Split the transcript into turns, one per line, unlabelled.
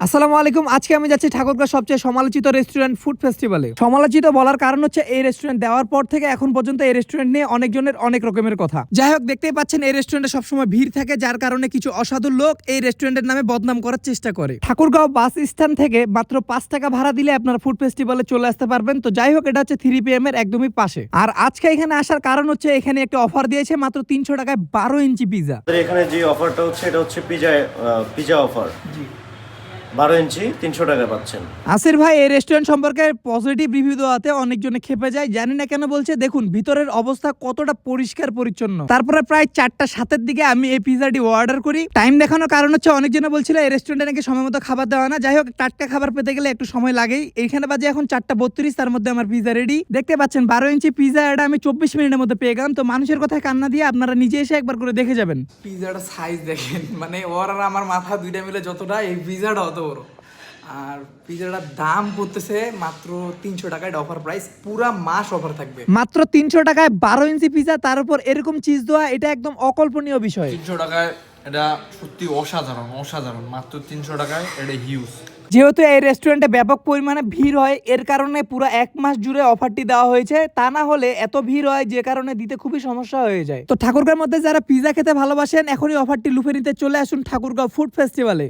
আসসালামু আলাইকুম আজকে আমি যাচ্ছি ঠাকুরগাঁ সবচেয়ে সমালোচিত রেস্টুরেন্ট ফুড ফেস্টিভ্যালে সমালোচিত বলার কারণ হচ্ছে এই রেস্টুরেন্ট দেওয়ার পর থেকে এখন পর্যন্ত এই রেস্টুরেন্ট নিয়ে অনেকজনের অনেক রকমের কথা। যাই হোক দেখতেই পাচ্ছেন এই রেস্টুরেন্টে সবসময় ভিড় থাকে যার কারণে কিছু অসাধু লোক এই রেস্টুরেন্টের নামে বদনাম করার চেষ্টা করে। ঠাকুরগাঁও বাস স্ট্যান্ড থেকে মাত্র পাঁচ টাকা ভাড়া দিলে আপনারা ফুড ফেস্টিভ্যালে চলে আসতে পারবেন। তো যাই হোক এটা হচ্ছে থ্রি পি এম এর একদমই পাশে। আর আজকে এখানে আসার কারণ হচ্ছে এখানে একটা অফার দিয়েছে মাত্র তিনশো টাকায় বারো ইঞ্চি পিজা
এখানে যে অফারটা হচ্ছে এটা হচ্ছে পিজা পিজা অফার বারো ইঞ্চি তিনশো টাকা পাচ্ছেন।
আসির ভাই এই রেস্টুরেন্ট সম্পর্কে পজিটিভ রিভিউ দেওয়াতে অনেকজনে খেপে যায়। জানি না কেন বলছে দেখুন ভিতরের অবস্থা কতটা পরিষ্কার পরিচ্ছন্ন। তারপরে প্রায় চারটা সাতের দিকে আমি এই পিজাটি অর্ডার করি। টাইম দেখানোর কারণ হচ্ছে অনেকজনে বলছিল এই রেস্টুরেন্টে নাকি সময় মতো খাবার দেওয়া হয় না। যাই হোক টাটকা খাবার পেতে গেলে একটু সময় লাগেই। এইখানে বাজে এখন চারটা বত্রিশ তার মধ্যে আমার পিজা রেডি দেখতে পাচ্ছেন বারো ইঞ্চি পিজা এটা আমি চব্বিশ মিনিটের মধ্যে পেয়ে গেলাম। তো মানুষের কথায় কান্না দিয়ে আপনারা নিজে এসে একবার করে দেখে যাবেন।
পিজাটা সাইজ দেখেন। মানে ওর আর আমার মাথা দুইটা মিলে যতটা এই পিজাটা বড় আর পিজাটার দাম পড়তেছে মাত্র তিনশো টাকা এটা অফার প্রাইস পুরা মাস অফার থাকবে।
মাত্র তিনশো টাকায় বারো ইঞ্চি পিজা তার উপর এরকম চিজ দেওয়া এটা একদম অকল্পনীয় বিষয়।
তিনশো টাকায় এটা সত্যি অসাধারণ অসাধারণ। মাত্র তিনশো টাকায় এটা হিউজ
যেহেতু এই রেস্টুরেন্টে ব্যাপক পরিমাণে ভিড় হয় এর কারণে পুরো এক মাস জুড়ে অফারটি দেওয়া হয়েছে। তা না হলে এত ভিড় হয় যে কারণে দিতে খুবই সমস্যা হয়ে যায়। তো ঠাকুরগাঁর মধ্যে যারা পিজা খেতে ভালোবাসেন এখনই অফারটি লুফে নিতে চলে আসুন ঠাকুরগাঁও ফুড ফেস্টিভ্যালে